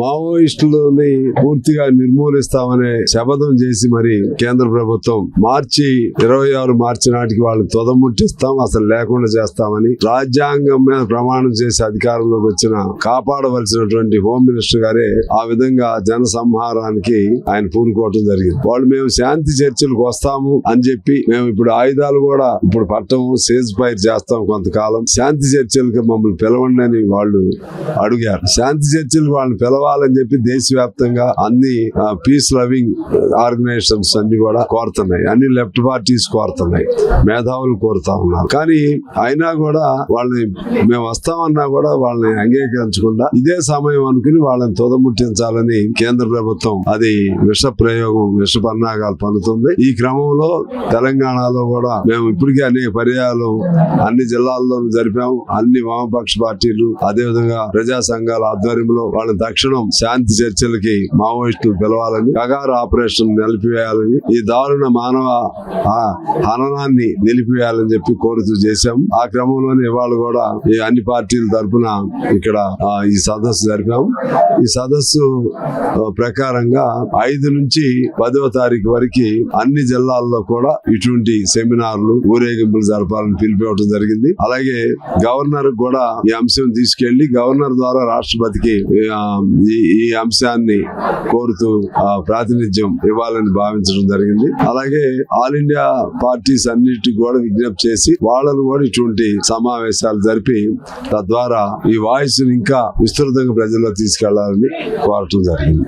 మావోయిస్టులని పూర్తిగా నిర్మూలిస్తామనే శపథం చేసి మరి కేంద్ర ప్రభుత్వం మార్చి ఇరవై ఆరు మార్చి నాటికి వాళ్ళు తొదముట్టిస్తాం అసలు లేకుండా చేస్తామని రాజ్యాంగం మీద ప్రమాణం చేసి అధికారంలోకి వచ్చిన కాపాడవలసినటువంటి హోమ్ మినిస్టర్ గారే ఆ విధంగా జన సంహారానికి ఆయన పూనుకోవటం జరిగింది. వాళ్ళు మేము శాంతి చర్చలకు వస్తాము అని చెప్పి మేము ఇప్పుడు ఆయుధాలు కూడా ఇప్పుడు పట్టము సేజ్ ఫైర్ చేస్తాం కొంతకాలం. శాంతి చర్చలకు మమ్మల్ని పిలవండి అని వాళ్ళు అడిగారు. శాంతి చర్చలకు వాళ్ళని పిలవ పిలవాలని చెప్పి దేశవ్యాప్తంగా అన్ని పీస్ లవింగ్ ఆర్గనైజేషన్స్ అన్ని కూడా కోరుతున్నాయి. అన్ని లెఫ్ట్ పార్టీస్ కోరుతున్నాయి. మేధావులు కోరుతా ఉన్నారు. కానీ అయినా కూడా వాళ్ళని మేము వస్తామన్నా కూడా వాళ్ళని అంగీకరించకుండా ఇదే సమయం అనుకుని వాళ్ళని తుదముట్టించాలని కేంద్ర ప్రభుత్వం అది విష ప్రయోగం విష పన్నాగాలు పన్నుతుంది. ఈ క్రమంలో తెలంగాణలో కూడా మేము ఇప్పటికే అనేక పర్యాలు అన్ని జిల్లాల్లోనూ జరిపాము. అన్ని వామపక్ష పార్టీలు అదేవిధంగా ప్రజా సంఘాల ఆధ్వర్యంలో వాళ్ళ తక్షణం శాంతి చర్చలకి మావోయిస్టులు పిలవాలని కగారు ఆపరేషన్ నిలిపివేయాలని ఈ దారుణ మానవ హననాన్ని నిలిపివేయాలని చెప్పి కోరుతూ చేశాం. ఆ క్రమంలోనే ఇవాళ కూడా ఈ అన్ని పార్టీల తరఫున ఇక్కడ ఈ సదస్సు జరిపాం. ఈ సదస్సు ప్రకారంగా ఐదు నుంచి పదవ తారీఖు వరకు అన్ని జిల్లాల్లో కూడా ఇటువంటి సెమినార్లు ఊరేగింపులు జరపాలని పిలిపివ్వడం జరిగింది. అలాగే గవర్నర్ కూడా ఈ అంశం తీసుకెళ్ళి గవర్నర్ ద్వారా రాష్ట్రపతికి ఈ ఈ అంశాన్ని కోరుతూ ఆ, ప్రాతినిధ్యం ఇవ్వాలని భావించడం జరిగింది. అలాగే ఆల్ ఇండియా పార్టీస్ అన్నిటి కూడా విజ్ఞప్తి చేసి వాళ్ళను కూడా ఇటువంటి సమావేశాలు జరిపి తద్వారా ఈ వాయిస్ ఇంకా విస్తృతంగా ప్రజల్లో తీసుకెళ్ళాలని కోరటం జరిగింది.